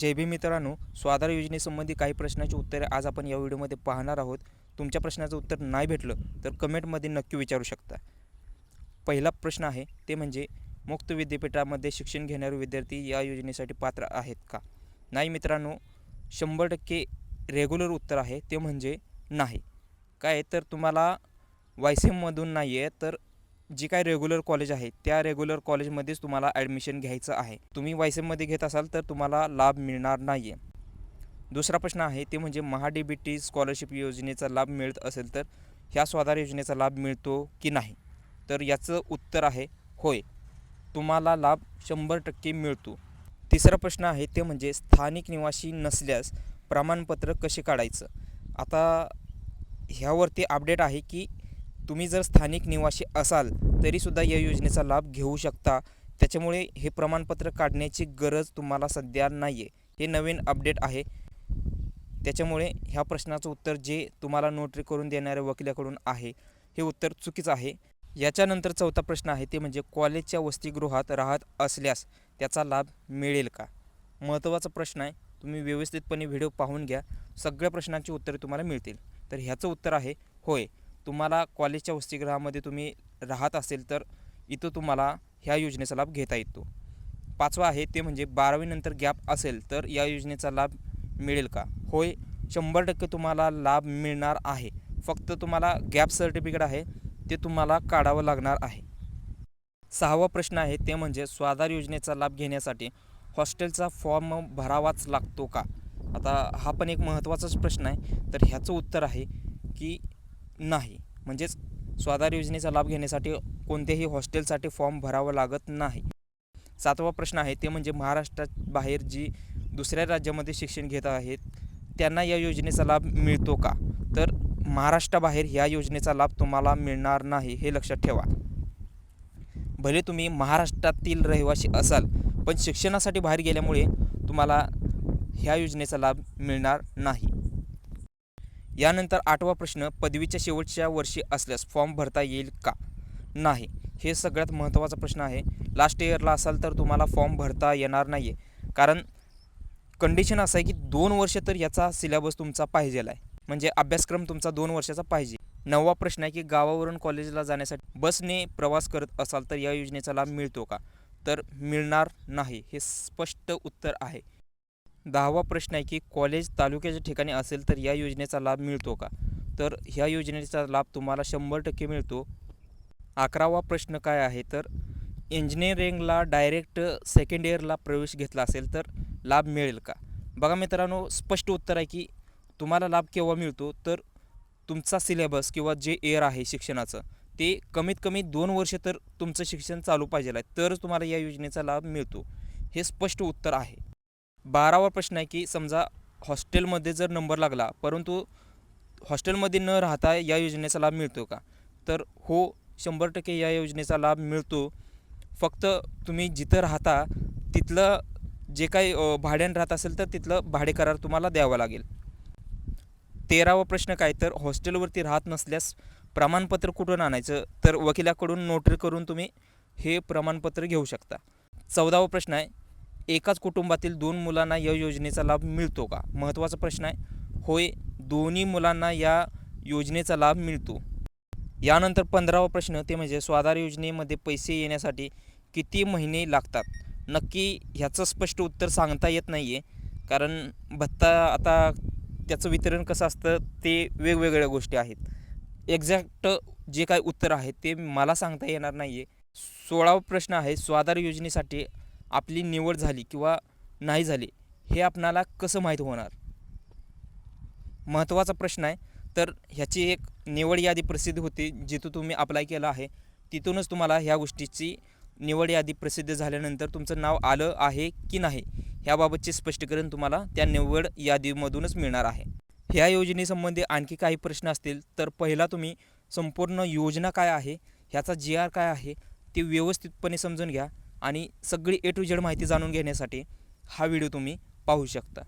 जय भीम मित्रांनो स्वाधार योजनेसंबंधी काही प्रश्नाची उत्तरे आज आपण या व्हिडिओमध्ये पाहणार आहोत. तुमच्या प्रश्नाचं उत्तर नाही भेटलं तर कमेंटमध्ये नक्की विचारू शकता. पहिला प्रश्न आहे ते म्हणजे मुक्त विद्यापीठामध्ये शिक्षण घेणारे विद्यार्थी या योजनेसाठी पात्र आहेत का? नाही मित्रांनो शंभर टक्के रेग्युलर उत्तर आहे ते म्हणजे नाही. काय? तर तुम्हाला वायसेममधून नाही आहे तर जी काय रेग्युलर कॉलेज आहे त्या रेग्युलर कॉलेजमध्येच तुम्हाला ॲडमिशन घ्यायचं आहे. तुम्ही वायसेममध्ये घेत असाल तर तुम्हाला लाभ मिळणार नाही आहे दुसरा प्रश्न आहे ते म्हणजे महा बी टी स्कॉलरशिप योजनेचा लाभ मिळत असेल तर ह्या स्वाधार योजनेचा लाभ मिळतो की नाही? तर याचं उत्तर आहे होय. तुम्हाला लाभ शंभर टक्के मिळतो. तिसरा प्रश्न आहे ते म्हणजे स्थानिक निवासी नसल्यास प्रमाणपत्र कसे काढायचं? आता ह्यावरती अपडेट आहे की तुम्ही जर स्थानिक निवासी असाल तरीसुद्धा या योजनेचा लाभ घेऊ शकता. त्याच्यामुळे हे प्रमाणपत्र काढण्याची गरज तुम्हाला सध्या नाही आहे हे नवीन अपडेट आहे. त्याच्यामुळे ह्या प्रश्नाचं उत्तर जे तुम्हाला नोटरी करून देणाऱ्या वकिलाकडून आहे हे उत्तर चुकीचं आहे. याच्यानंतर चौथा प्रश्न आहे ते म्हणजे कॉलेजच्या वसतिगृहात राहत असल्यास त्याचा लाभ मिळेल का? महत्त्वाचा प्रश्न आहे तुम्ही व्यवस्थितपणे व्हिडिओ पाहून घ्या. सगळ्या प्रश्नांची उत्तरे तुम्हाला मिळतील. तर ह्याचं उत्तर आहे होय. तुम्हाला कॉलेजच्या वसतिगृहामध्ये तुम्ही राहत असेल तर इथं तुम्हाला ह्या योजनेचा लाभ घेता येतो. पाचवा आहे ते म्हणजे बारावीनंतर गॅप असेल तर या योजनेचा लाभ मिळेल का? होय शंभर टक्के तुम्हाला लाभ मिळणार आहे. फक्त तुम्हाला गॅप सर्टिफिकेट आहे ते तुम्हाला काढावं लागणार आहे. सहावा प्रश्न आहे ते म्हणजे स्वाधार योजनेचा लाभ घेण्यासाठी हॉस्टेलचा फॉर्म भरावाच लागतो का? आता हा पण एक महत्त्वाचाच प्रश्न आहे. तर ह्याचं उत्तर आहे की नाही. म्हणजेच स्वाधार योजनेचा लाभ घेण्यासाठी कोणत्याही हॉस्टेलसाठी फॉर्म भरावा लागत नाही. सातवा प्रश्न आहे ते म्हणजे महाराष्ट्राबाहेर जी दुसऱ्या राज्यामध्ये शिक्षण घेत आहेत त्यांना या योजनेचा लाभ मिळतो का? तर महाराष्ट्राबाहेर ह्या योजनेचा लाभ तुम्हाला मिळणार नाही हे लक्षात ठेवा. भले तुम्ही महाराष्ट्रातील रहिवासी असाल पण शिक्षणासाठी बाहेर गेल्यामुळे तुम्हाला ह्या योजनेचा लाभ मिळणार नाही. यानंतर आठवा प्रश्न पदवीच्या शेवटच्या वर्षी असल्यास फॉर्म भरता येईल का? नाही. हे सगळ्यात महत्त्वाचा प्रश्न आहे. लास्ट इयरला असाल तर तुम्हाला फॉर्म भरता येणार नाही आहे कारण कंडिशन असं आहे की दोन वर्ष तर याचा सिलेबस तुमचा पाहिजेला आहे. म्हणजे अभ्यासक्रम तुमचा दोन वर्षाचा पाहिजे. नववा प्रश्न आहे की गावावरून कॉलेजला जाण्यासाठी बसने प्रवास करत असाल तर या योजनेचा लाभ मिळतो का? तर मिळणार नाही. हे स्पष्ट उत्तर आहे. दहावा प्रश्न आहे की कॉलेज तालुक्याच्या ठिकाणी असेल तर या योजनेचा लाभ मिळतो का? तर ह्या योजनेचा लाभ तुम्हाला शंभर टक्के मिळतो. अकरावा प्रश्न काय आहे? तर इंजिनिअरिंगला डायरेक्ट सेकंड इयरला प्रवेश घेतला असेल तर लाभ मिळेल का? बघा मित्रांनो स्पष्ट उत्तर आहे की तुम्हाला लाभ केव्हा मिळतो? तर तुमचा सिलेबस किंवा जे एअर आहे शिक्षणाचं ते कमीत कमी दोन वर्ष तर तुमचं शिक्षण चालू पाहिजे आहे तरच तुम्हाला या योजनेचा लाभ मिळतो. हे स्पष्ट उत्तर आहे. बारावा प्रश्न आहे की समजा हॉस्टेलमध्ये जर नंबर लागला परंतु हॉस्टेलमध्ये न राहता या योजनेचा लाभ मिळतो का? तर हो शंभर टक्के या योजनेचा लाभ मिळतो. फक्त तुम्ही जिथं राहता तिथलं जे काही भाड्यानं राहत असेल तर तिथलं भाडे करार तुम्हाला द्यावं लागेल. तेरावा प्रश्न काय? तर हॉस्टेलवरती राहत नसल्यास प्रमाणपत्र कुठून आणायचं? तर वकिलाकडून नोटरी करून तुम्ही हे प्रमाणपत्र घेऊ शकता. चौदावा प्रश्न आहे एकाच कुटुंबातील दोन मुलांना या योजनेचा लाभ मिळतो का? महत्त्वाचा प्रश्न आहे. होय दोन्ही मुलांना या योजनेचा लाभ मिळतो. यानंतर पंधरावा प्रश्न ते म्हणजे स्वाधार योजनेमध्ये पैसे येण्यासाठी किती महिने लागतात? नक्की ह्याचं स्पष्ट उत्तर सांगता येत नाही आहे कारण भत्ता आता त्याचं वितरण कसं असतं ते वेगवेगळ्या गोष्टी आहेत. एक्झॅक्ट जे काय उत्तर आहे ते मला सांगता येणार नाही आहे सोळावा प्रश्न आहे स्वाधार योजनेसाठी आपली निवड झाली किंवा नाही झाली हे आपणाला कसं माहीत होणार? महत्त्वाचा प्रश्न आहे. तर ह्याची एक निवड यादी प्रसिद्ध होती जिथं तुम्ही अप्लाय केलं आहे. तिथूनच तुम्हाला ह्या गोष्टीची निवड यादी प्रसिद्ध झाल्यानंतर तुमचं नाव आलं आहे की नाही ह्याबाबतचे स्पष्टीकरण तुम्हाला त्या निवड यादीमधूनच मिळणार आहे. ह्या योजनेसंबंधी आणखी काही प्रश्न असतील तर पहिला तुम्ही संपूर्ण योजना काय आहे ह्याचा जी आर काय आहे ते व्यवस्थितपणे समजून घ्या. आणि सगळी ए टू झेड माहिती जाणून घेण्यासाठी हा व्हिडिओ तुम्ही पाहू शकता.